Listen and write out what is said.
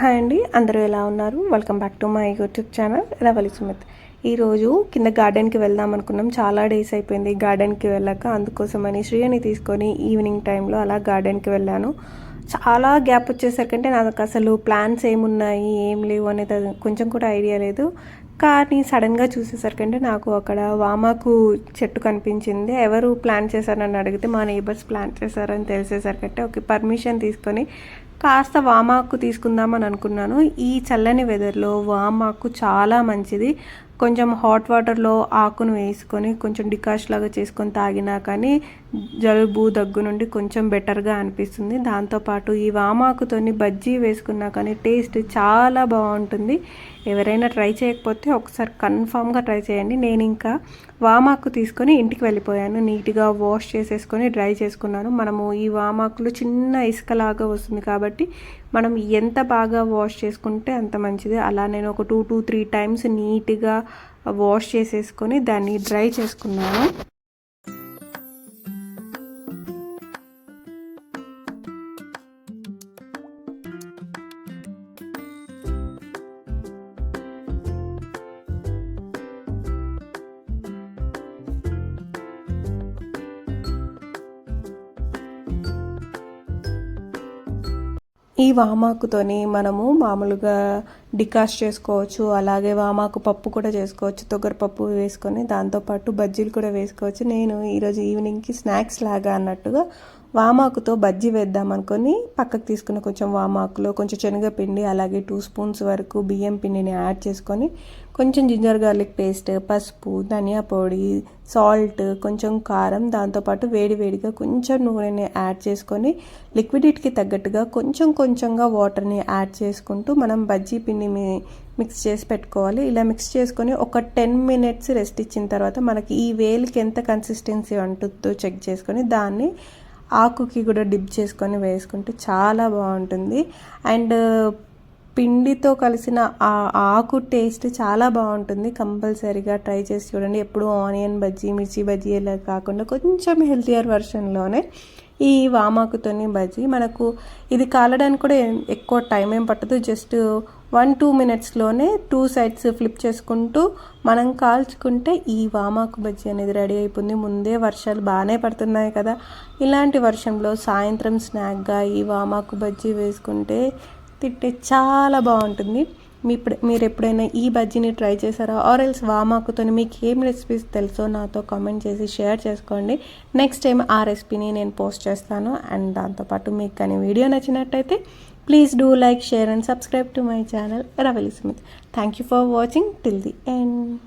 Hi అండి అందరూ ఎలా ఉన్నారు? Welcome back to my YouTube channel Ravali Sumit ఈరోజు కింద గార్డెన్కి వెళ్దాం అనుకున్నాం. చాలా డేస్ అయిపోయింది గార్డెన్కి వెళ్ళాక. అందుకోసమని శ్రీయని తీసుకొని ఈవినింగ్ టైంలో అలా గార్డెన్కి వెళ్ళాను. చాలా గ్యాప్ వచ్చేసరికంటే నాకు అసలు ప్లాన్స్ ఏమున్నాయి ఏం లేవు అనేది కొంచెం కూడా ఐడియా లేదు. కానీ సడన్గా చూసేసరికంటే నాకు అక్కడ వామాకు చెట్టు కనిపించింది. ఎవరు ప్లాన్ చేశారని అడిగితే మా నేబర్స్ ప్లాన్ చేశారని తెలిసేసరికంటే ఒక పర్మిషన్ తీసుకొని కాస్త వామాకు తీసుకుందామని అనుకున్నాను. ఈ చల్లని వెదర్లో వామాకు చాలా మంచిది. కొంచెం హాట్ వాటర్లో ఆకును వేసుకొని కొంచెం డికాష్ లాగా చేసుకొని తాగినా కానీ జలుబు దగ్గు నుండి కొంచెం బెటర్గా అనిపిస్తుంది. దాంతోపాటు ఈ వామాకుతోని బజ్జీ వేసుకున్నా కానీ టేస్ట్ చాలా బాగుంటుంది. ఎవరైనా ట్రై చేయకపోతే ఒకసారి కన్ఫామ్గా ట్రై చేయండి. నేను ఇంకా వామాకు తీసుకొని ఇంటికి వెళ్ళిపోయాను. నీట్గా వాష్ చేసేసుకొని డ్రై చేసుకున్నాను. మనము ఈ వామాకులు చిన్న ఇసుకలాగా వస్తుంది కాబట్టి మనం ఎంత బాగా వాష్ చేసుకుంటే అంత మంచిది. అలా నేను ఒక టూ టూ త్రీ టైమ్స్ నీట్గా వాష్ చేసేసుకొని దాన్ని డ్రై చేసుకున్నాను. ఈ వామాకుతోని మనము మామూలుగా డికాష్ చేసుకోవచ్చు అలాగే వామాకు పప్పు కూడా చేసుకోవచ్చు తొగర పప్పు వేసుకొని దాంతోపాటు బజ్జీలు కూడా వేసుకోవచ్చు. నేను ఈరోజు ఈవినింగ్కి స్నాక్స్ లాగా అన్నట్టుగా వామాకుతో బజ్జీ వేద్దాం అనుకొని పక్కకు తీసుకున్న కొంచెం వామాకులో కొంచెం శనగపిండి అలాగే టూ స్పూన్స్ వరకు బియ్యం పిండిని యాడ్ చేసుకొని కొంచెం జింజర్ గార్లిక్ పేస్ట్ పసుపు ధనియా పొడి సాల్ట్ కొంచెం కారం దాంతోపాటు వేడివేడిగా కొంచెం నూనెని యాడ్ చేసుకొని లిక్విడిటీకి తగ్గట్టుగా కొంచెం కొంచెంగా వాటర్ని యాడ్ చేసుకుంటూ మనం బజ్జీ పిండి మిక్స్ చేసి పెట్టుకోవాలి. ఇలా మిక్స్ చేసుకొని ఒక టెన్ మినిట్స్ రెస్ట్ ఇచ్చిన తర్వాత మనకి ఈ వేలికి ఎంత కన్సిస్టెన్సీ ఉంటుందో చెక్ చేసుకొని దాన్ని ఆకుకి కూడా డిప్ చేసుకొని వేసుకుంటే చాలా బాగుంటుంది. అండ్ పిండితో కలిసిన ఆ ఆకు టేస్ట్ చాలా బాగుంటుంది. కంపల్సరీగా ట్రై చేసి చూడండి. ఎప్పుడు ఆనియన్ బజ్జీ మిర్చి బజ్జీ ఇలా కాకుండా కొంచెం హెల్తియర్ వర్షన్లోనే ఈ వామాకుతోని బజ్జీ. మనకు ఇది కాలడానికి కూడా ఎక్కువ టైం ఏం పట్టదు. జస్ట్ వన్ టూ మినిట్స్లోనే టూ సైడ్స్ ఫ్లిప్ చేసుకుంటూ మనం కాల్చుకుంటే ఈ వామాకు బజ్జీ అనేది రెడీ అయిపోయింది. ముందే వర్షాలు బాగానే పడుతున్నాయి కదా. ఇలాంటి వర్షంలో సాయంత్రం స్నాక్గా ఈ వామాకు బజ్జీ వేసుకుంటే తింటే చాలా బాగుంటుంది. మీ మీరు ఎప్పుడైనా ఈ బజ్జీని ట్రై చేశారా? ఆర్ ఎల్స్ వామాకుతో మీకు ఏం రెసిపీస్ తెలుసో నాతో కామెంట్ చేసి షేర్ చేసుకోండి. నెక్స్ట్ టైం ఆ రెసిపీని నేను పోస్ట్ చేస్తాను. అండ్ దాంతోపాటు మీకు కానీ వీడియో నచ్చినట్టయితే Please do like, share and subscribe to my channel Ravali Smith. Thank you for watching till the end.